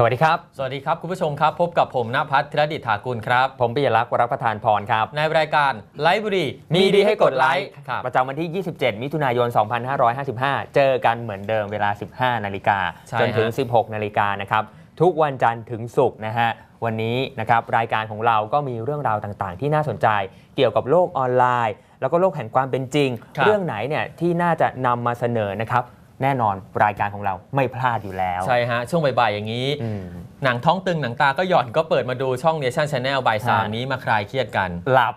สวัสดีครับ สวัสดีครับ คุณผู้ชมครับ พบกับผมณพัฒน์ธีรดิษฐถากุลครับ ผมปิยลักษณ์วรประทานพรครับ ในรายการไลฟ์บุรีมีดีให้กดไลค์ครับประจำวันที่ 27 มิถุนายน 2555 เจอกันเหมือนเดิมเวลา 15 นาฬิกาใช่จนถึงฮะ16 นาฬิกานะครับทุกวันจันทร์ถึงศุกร์นะฮะวันนี้นะครับรายการของเราก็มีเรื่องราวต่างๆ ที่น่าสนใจเกี่ยวกับโลกออนไลน์ แล้วก็โลกแห่งความเป็นจริงครับเรื่องไหนเนี่ยที่น่าจะนำมาเสนอนะครับ แน่นอนรายการของเราไม่พลาดอยู่แล้ว ใช่ฮะ ช่วงบ่ายๆอย่างนี้ อืม หนังท้องตึงหนังตาก็หย่อนก็เปิดมาดูช่องเนชั่นชาแนลบ่ายสามฮะ นี้มาคลายเครียดกัน หลับ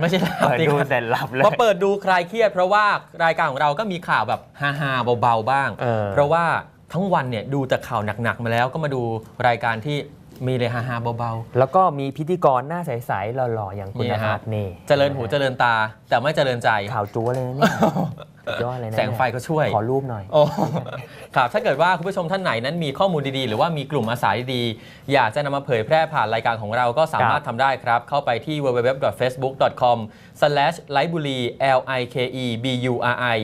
ไม่ใช่หลับเปิดสิดูครับเสร็จหลับเลยพอเปิดดูคลายเครียดเพราะว่ารายการของเราก็มีข่าวแบบฮาๆเบาๆบ้างเออเพราะว่าทั้งวันเนี่ยดูแต่ข่าวหนักๆมาแล้วก็มาดูรายการที่ มีเลยฮาๆเบาแล้วก็มีพิธีกรหน้าใสๆหล่อๆอย่างคุณนี่นฮะภัสนี่ๆเจริญหูเจริญตา แต่ไม่เจริญใจ ข่าวจั๊วเลยนะเนี่ยสุดยอดเลยนะแสงไฟก็ช่วย ขอรูปหน่อย โอ้ครับถ้าเกิดว่าคุณผู้ชมท่านไหนนั้นมีข้อมูลดีๆ หรือว่ามีกลุ่มอาสาดีๆ อยากจะนำมาเผยแพร่ผ่านรายการของเราก็สามารถทำได้ครับ เข้าไปที่ www.facebook.com/likeburi l i k e b u r i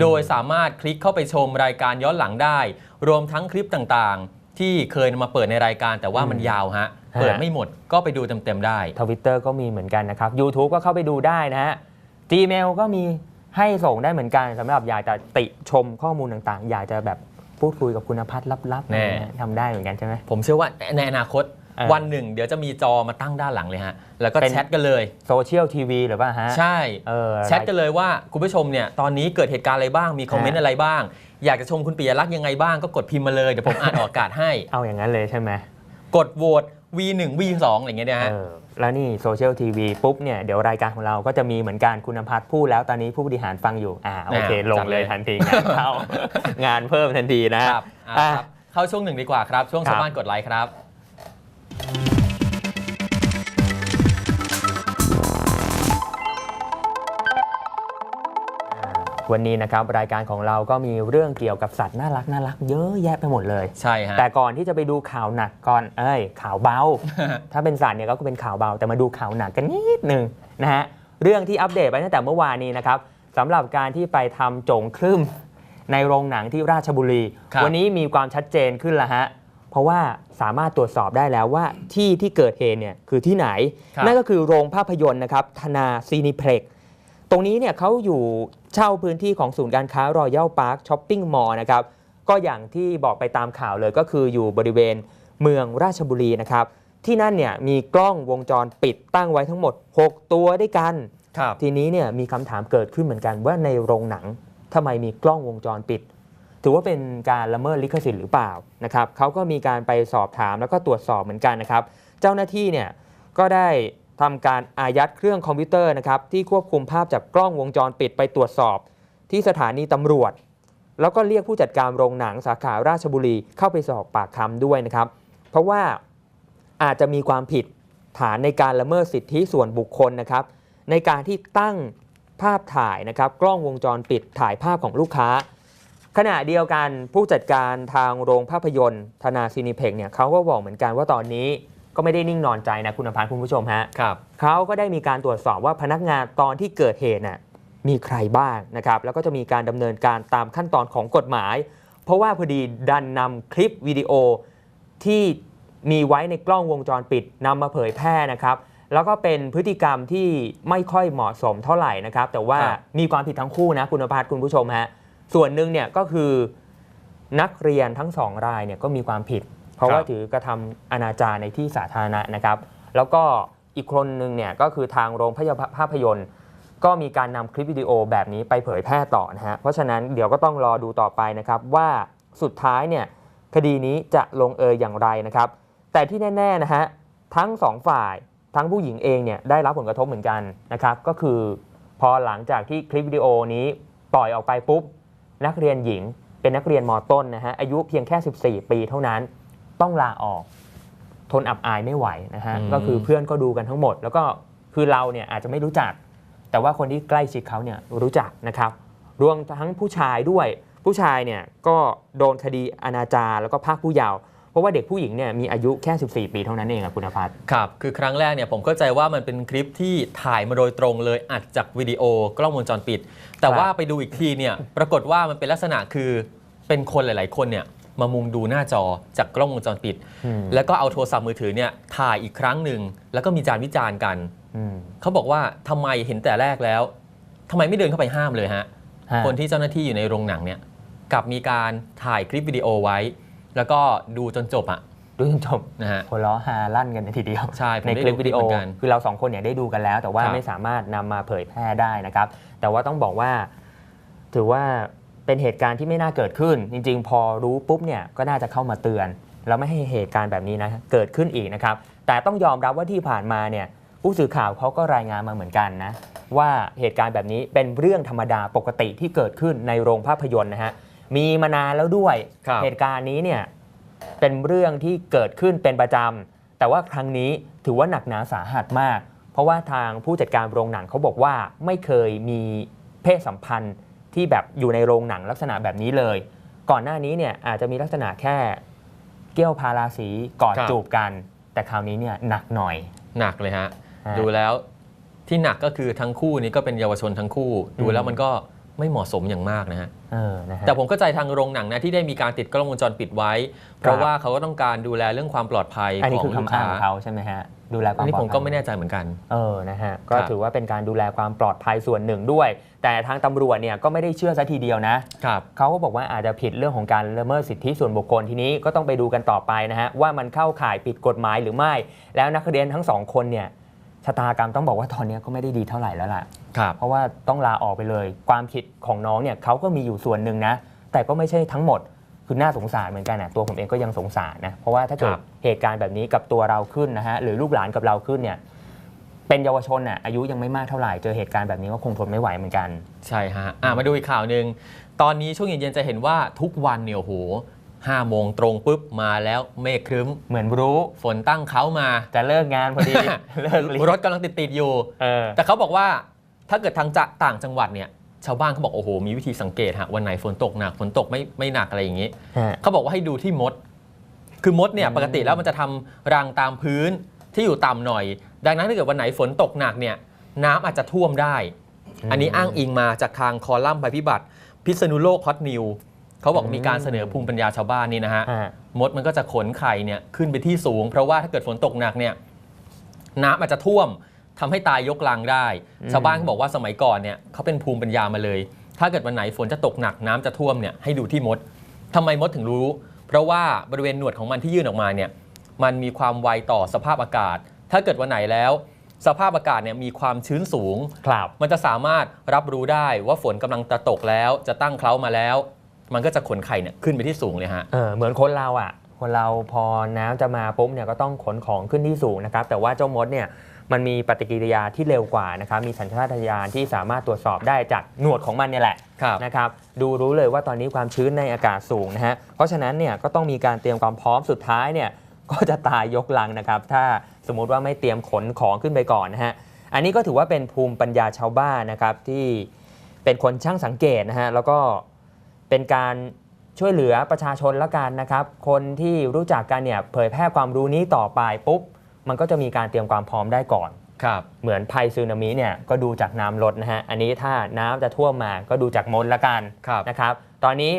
โดยสามารถคลิกเข้าไปชมรายการย้อนหลังได้ รวมทั้งคลิปต่างๆ ที่เคยนำมาเปิดในรายการ แต่ว่ามันยาวฮะฮะ เปิดไม่หมดก็ไปดูเต็มๆได้ ทวิตเตอร์ก็มีเหมือนกันนะครับ YouTube ก็เข้าไปดูได้นะฮะ Gmail ก็มีให้ส่งได้เหมือนกันสำหรับอยากจะติชมข้อมูลต่างๆ อยากจะแบบพูดคุยกับคุณพัฒน์ลับๆแน่อะไรเงี้ยทำได้เหมือนกันใช่ไหมผมเชื่อว่าในอนาคตเออ วันหนึ่งเดี๋ยวจะมีจอมาตั้งด้านหลังเลยฮะ แล้วก็เป็นแชทกันเลยโซเชียลทีวีหรือเปล่าฮะ ใช่เออแชทกันเลยว่าคุณผู้ชมเนี่ยตอนนี้เกิดเหตุการณ์อะไรบ้างมีคอมเมนต์ฮะอะไรบ้าง อยากจะชมคุณปิยลักษณ์ยังไงบ้างก็กดพิมพ์มาเลยเดี๋ยวผมอ่านออกอากาศให้ เอาอย่างนั้นเลยใช่ไหมกดโหวต V1 V2 อะไรอย่างเงี้ยนะฮะเออแล้วนี่โซเชียลทีวีปุ๊บเนี่ยเดี๋ยวรายการของเราก็จะมีเหมือนกันคุณพัฒน์พูดแล้วตอนนี้ผู้บริหารฟังอยู่อ่าโอเคอ่าลงจัดเลเลยยทันทีงานเข้างานเพิ่มทันทีนะครับอะอะครับเข้าช่วงหนึ่งดีกว่าครับ ช่วงครัชาบวบ้านกดไลค์ครับ วันนี้นะครับรายการของเราก็มีเรื่องเกี่ยวกับสัตว์น่ารักน่ารักเยอะแยะไปหมดเลย ใช่ฮะแต่ก่อนที่จะไปดูข่าวหนักก่อนเอ้ยข่าวเบา ถ้าเป็นสัตว์เนี่ยก็เป็นข่าวเบา แต่มาดูข่าวหนักกันนิดหนึ่งนะฮะเรื่องที่อัปเดตไปตั้งแต่เมื่อวานนี้นะครับสำหรับการที่ไปทำโจงครึ่มในโรงหนังที่ราชบุรี ครับวันนี้มีความชัดเจนขึ้นแล้วฮะ เพราะว่าสามารถตรวจสอบได้แล้วว่าที่ที่เกิดเหตุเนี่ยคือที่ไหน ครับ นั่นก็คือโรงภาพยนตร์นะครับธนาซีนิเพล็ก ตรงนี้เนี่ยเขาอยู่เช่าพื้นที่ของศูนย์การค้ารอยัลพาร์คช้อปปิ้งมอลล์นะครับก็อย่างที่บอกไปตามข่าวเลยก็คืออยู่บริเวณเมืองราชบุรีนะครับที่นั่นเนี่ยมีกล้องวงจรปิดตั้งไว้ทั้งหมด 6 ตัวด้วยกัน ครับ ทีนี้เนี่ยมีคำถามเกิดขึ้นเหมือนกันว่าในโรงหนังทำไมมีกล้องวงจรปิด ถือว่าเป็นการละเมิดลิขสิทธิ์หรือเปล่านะครับเขาก็มีการไปสอบถามแล้วก็ตรวจสอบเหมือนกันนะครับ เจ้าหน้าที่เนี่ยก็ได้ ทำการอายัดเครื่องคอมพิวเตอร์นะครับที่ควบคุมภาพจากกล้องวงจรปิดไปตรวจสอบ ที่สถานีตำรวจ แล้วก็เรียกผู้จัดการโรงหนังสาขาราชบุรีเข้าไปสอบปากคำด้วยนะครับ เพราะว่าอาจจะมีความผิดฐานในการละเมิดสิทธิส่วนบุคคลนะครับ ในการที่ตั้งภาพถ่ายนะครับกล้องวงจรปิดถ่ายภาพของลูกค้า ขณะเดียวกันผู้จัดการทางโรงภาพยนตร์ธนาซินิเพกเนี่ยเขาก็บอกเหมือนกันว่าตอนนี้ ก็ไม่ได้นิ่งนอนใจนะคุณอภัสคุณผู้ชมฮะครับเขาก็ได้มีการตรวจสอบว่าพนักงานตอนที่เกิดเหตุน่ะมีใครบ้างนะครับ แล้วก็จะมีการดำเนินการตามขั้นตอนของกฎหมาย เพราะว่าพอดีดันนำคลิปวิดีโอที่มีไว้ในกล้องวงจรปิดนำมาเผยแพร่นะครับ แล้วก็เป็นพฤติกรรมที่ไม่ค่อยเหมาะสมเท่าไหร่นะครับ แต่ว่าครับมีความผิดทั้งคู่นะคุณอภัสคุณผู้ชมฮะส่วนหนึ่งเนี่ยก็คือนักเรียนทั้งสองรายเนี่ยก็มีความผิด เพราะว่าถือกระทำอนาจารในที่สาธารณะนะครับ แล้วก็อีกคนหนึ่งเนี่ยก็คือทางโรงภาพยนตร์ ก็มีการนำคลิปวิดีโอแบบนี้ไปเผยแพร่ต่อนะฮะเพราะฉะนั้นเดี๋ยวก็ต้องรอดูต่อไปนะครับว่าสุดท้ายเนี่ยคดีนี้จะลงเอยอย่างไรนะครับ แต่ที่แน่ๆนะฮะทั้งสองฝ่ายทั้งผู้หญิงเองเนี่ยได้รับผลกระทบเหมือนกันนะครับ ก็คือพอหลังจากที่คลิปวิดีโอนี้ปล่อยออกไปปุ๊บ นักเรียนหญิงเป็นนักเรียนมต้นนะฮะอายุเพียงแค่ 14 ปีเท่านั้น ต้องลาออกทนอับอายไม่ไหวนะฮะอืม ก็คือเพื่อนก็ดูกันทั้งหมด แล้วก็คือเราเนี่ยอาจจะไม่รู้จัก แต่ว่าคนที่ใกล้ชิดเขาเนี่ยรู้จักนะครับรวมทั้งผู้ชายด้วย ผู้ชายเนี่ยก็โดนคดีอนาจารแล้วก็ภาคผู้เยาว์เพราะว่าเด็กผู้หญิงเนี่ยมีอายุแค่ 14 ปีเท่านั้นเองอะคุณภัทร ครับ คือครั้งแรกเนี่ยผมเข้าใจว่ามันเป็นคลิปที่ถ่ายมาโดยตรงเลยอัดจากวิดีโอกล้องวงจรปิด แต่ครับ ว่าไปดูอีกทีเนี่ยปรากฏว่ามันเป็นลักษณะคือเป็นคนหลาย ๆ คนเนี่ย มามุงดูหน้าจอจากกล้องวงจรปิดอืมแล้วก็เอาโทรศัพท์มือถือเนี่ยถ่ายอีกครั้งหนึ่งแล้วก็มีการวิจารณ์กันอืมเขาบอกว่าทำไมเห็นแต่แรกแล้วทำไมไม่เดินเข้าไปห้ามเลยฮะฮะคนที่เจ้าหน้าที่อยู่ในโรงหนังเนี่ยกลับมีการถ่ายคลิปวิดีโอไว้ แล้วก็ดูจนจบอะดูจนจบนะฮะหัวล้อฮาลั่นกันในทีเดียวใช่ผมในได้คลิปวิดีโอดูเหมือนกันคือเราสองคนเนี่ยได้ดูกันแล้ว แต่ว่าครับไม่สามารถนำมาเผยแพร่ได้นะครับ แต่ว่าต้องบอกว่าถือว่า เป็นเหตุการณ์ที่ไม่น่าเกิดขึ้น จริง ๆ พอรู้ปุ๊บเนี่ยก็น่าจะเข้ามาเตือน แล้วไม่ให้เหตุการณ์แบบนี้นะเกิดขึ้นอีกนะครับ แต่ต้องยอมรับว่าที่ผ่านมาเนี่ยผู้สื่อข่าวเขาก็รายงานมาเหมือนกันนะว่าเหตุการณ์แบบนี้เป็นเรื่องธรรมดาปกติที่เกิดขึ้นในโรงภาพยนตร์นะฮะมีมานานแล้วด้วยครับเหตุการณ์นี้เนี่ยเป็นเรื่องที่เกิดขึ้นเป็นประจำแต่ว่าครั้งนี้ถือว่าหนักหนาสาหัสมาก เพราะว่าทางผู้จัดการโรงหนังเขาบอกว่าไม่เคยมีเพศสัมพันธ์ ที่แบบอยู่ในโรงหนังลักษณะแบบนี้เลย ก่อนหน้านี้เนี่ยอาจจะมีลักษณะแค่เกี้ยวพาราสีกอดครับ จูบกัน แต่คราวนี้เนี่ยหนักหน่อย หนักเลยฮะ ฮะดูแล้วที่หนักก็คือทั้งคู่นี้ก็เป็นเยาวชนทั้งคู่ ดูแล้วมันก็ไม่เหมาะสมอย่างมากนะฮะ เออนะฮะ แต่ผมเข้าใจทางโรงหนังนะที่ได้มีการติดกล้องวงจรปิดไว้ เพราะว่าเขาก็ต้องการดูแลเรื่องความปลอดภัยอันนี้ขอคืงอลูกคำอ้างค้าของเขาใช่ไหมฮะ ดูแลควาอัมนนี้ปลผอมดภัย ก็ไม่แน่ใจเหมือนกัน เออ นะฮะ ก็ครับถือว่าเป็นการดูแลความปลอดภัยส่วนหนึ่งด้วย แต่ทางตำรวจเนี่ยก็ไม่ได้เชื่อซะทีเดียวนะ ครับ เขาก็บอกว่าอาจจะผิดเรื่องของการละเมิดสิทธิส่วนบุคคลทีนี้ก็ต้องไปดูกันต่อไปนะฮะ ว่ามันเข้าข่ายผิดกฎหมายหรือไม่ แล้วนักเรียนทั้งสองคนเนี่ยชะตากรรมต้องบอกว่าตอนนี้ก็ไม่ได้ดีเท่าไหร่แล้วล่ะ ครับ เพราะว่าต้องลาออกไปเลย ความผิดของน้องเนี่ยเขาก็มีอยู่ส่วนหนึ่งนะ แต่ก็ไม่ใช่ทั้งหมด คือน่าสงสารเหมือนกันนะตัวผมเองก็ยังสงสารนะเพราะว่าถ้าเกิคดรับเหตุการณ์แบบนี้กับตัวเราขึ้นนะฮะหรือลูกหลานกับเราขึ้นเนี่ยเป็นเยาวชนน่ะอายุยังไม่มากเท่าไหร่เจอเหตุการณ์แบบนี้ก็คงทนไม่ไหวเหมือนกัน ใช่ฮะอะมาดูอีกข่าวหนึ่งตอนนี้ช่วงเย็นๆจะเห็นว่าทุกวันเนี่ยโอ้โหห้าโมงตรงปุ๊บมาแล้วเมฆครึ้ม เหมือนรู้ฝนตั้งเขามาจะเลิกงานพอดีเลิกเรียนรถกำลังติดๆอยู่เออแต่เขาบอกว่าถ้าเกิดทางจะต่างจังหวัดเนี่ย ชาวบ้านเขาบอกโอ้โหมีวิธีสังเกตฮะวันไหนฝนตกหนักฝนตกไม่ไม่หนักอะไรอย่างนี้ฮะ เขาบอกว่าให้ดูที่มด คือมดเนี่ยอืมปกติแล้วมันจะทำรังตามพื้นที่อยู่ต่ำหน่อย ดังนั้นถ้าเกิดวันไหนฝนตกหนักเนี่ยน้ำอาจจะท่วมได้ อันนี้อ้างอิงมาจากทางคอลัมน์ภัยพิบัติ พิษณุโลกฮอตนิวเขาบอกมีการเสนอภูมิปัญญาชาวบ้านนี่นะฮะ ฮะ มดมันก็จะขนไข่เนี่ยขึ้นไปที่สูง เพราะว่าถ้าเกิดฝนตกหนักเนี่ยน้ำอาจจะท่วม ทำให้ตายยกลังได้อืมชาวบ้านเขาบอกว่าสมัยก่อนเนี่ยเขาเป็นภูมิปัญญามาเลย ถ้าเกิดวันไหนฝนจะตกหนักน้ำจะท่วมเนี่ยให้ดูที่มดทำไมมดถึงรู้ เพราะว่าบริเวณหนวดของมันที่ยื่นออกมาเนี่ยมันมีความไวต่อสภาพอากาศ ถ้าเกิดวันไหนแล้วสภาพอากาศเนี่ยมีความชื้นสูงครับมันจะสามารถรับรู้ได้ว่าฝนกำลังจะตกแล้ว จะตั้งเคล้ามาแล้ว มันก็จะขนไข่เนี่ยขึ้นไปที่สูงเลยฮะเออเหมือนคนเราอะ คนเราพอน้ำจะมาปุ๊บเนี่ยก็ต้องขนของขึ้นที่สูงนะครับ แต่ว่าเจ้ามดเนี่ย มันมีปฏิกิริยาที่เร็วกว่านะครับมีสัญชาตญาณที่สามารถตรวจสอบได้จากหนวดของมันเนี่ยแหละครับ นะครับดูรู้เลยว่าตอนนี้ความชื้นในอากาศสูงนะฮะเพราะฉะนั้นเนี่ยก็ต้องมีการเตรียมความพร้อมสุดท้ายเนี่ยก็จะตายยกลังนะครับถ้าสมมุติว่าไม่เตรียมขนของขึ้นไปก่อนนะฮะอันนี้ก็ถือว่าเป็นภูมิปัญญาชาวบ้านนะครับที่เป็นคนช่างสังเกตนะฮะแล้วก็เป็นการช่วยเหลือประชาชนละกันนะครับ คนที่รู้จักกันเนี่ยเผยแพร่ความรู้นี้ต่อไปปุ๊บ มันก็จะมีการเตรียมความพร้อมได้ก่อน ครับเหมือนภัยซึนามิเนี่ยก็ดูจากน้ำลดนะฮะ อันนี้ถ้าน้ำจะท่วมมาก็ดูจากมนต์ละกันครับนะครับ ตอนนี้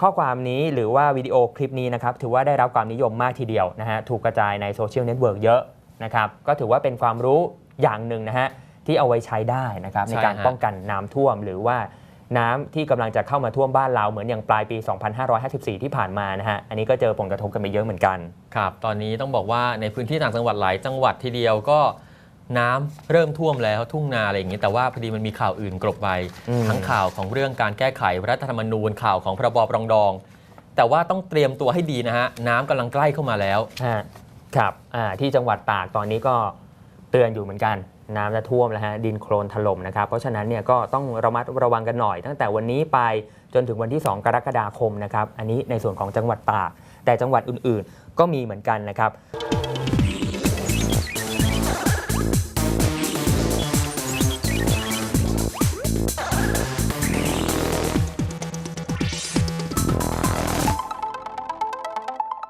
ข้อความนี้หรือว่าวิดีโอคลิปนี้นะครับ ถือว่าได้รับความนิยมมากทีเดียวนะฮะ ถูกกระจายในโซเชียลเน็ตเวิร์กเยอะนะครับ ก็ถือว่าเป็นความรู้อย่างหนึ่งนะฮะ ที่เอาไว้ใช้ได้นะครับ ในการใช่ฮะป้องกันน้ำท่วมหรือว่า น้ำที่กำลังจะเข้ามาท่วมบ้านเราเหมือนอย่างปลายปี 2554 ที่ผ่านมานะฮะ อันนี้ก็เจอผลกระทบกันไปเยอะเหมือนกัน ครับ ตอนนี้ต้องบอกว่าในพื้นที่ต่างจังหวัดหลายจังหวัดทีเดียวก็น้ำเริ่มท่วมแล้วทุ่งนาอะไรอย่างนี้ แต่ว่าพอดีมันมีข่าวอื่นกลบไปอืมทั้งข่าวของเรื่องการแก้ไขรัฐธรรมนูญข่าวของพรบปรองดอง แต่ว่าต้องเตรียมตัวให้ดีนะฮะน้ำกำลังใกล้เข้ามาแล้วฮะครับอ่าที่จังหวัดตากตอนนี้ก็เตือนอยู่เหมือนกัน น้ำจะท่วมแล้วฮะดินโคลนถล่มนะครับเพราะฉะนั้นเนี่ยก็ต้องระมัดระวังกันหน่อย ตั้งแต่วันนี้ไปจนถึงวันที่ 2 กรกฎาคมนะครับอันนี้ในส่วนของจังหวัดตากแต่จังหวัดอื่นๆ ก็มีเหมือนกันนะครับ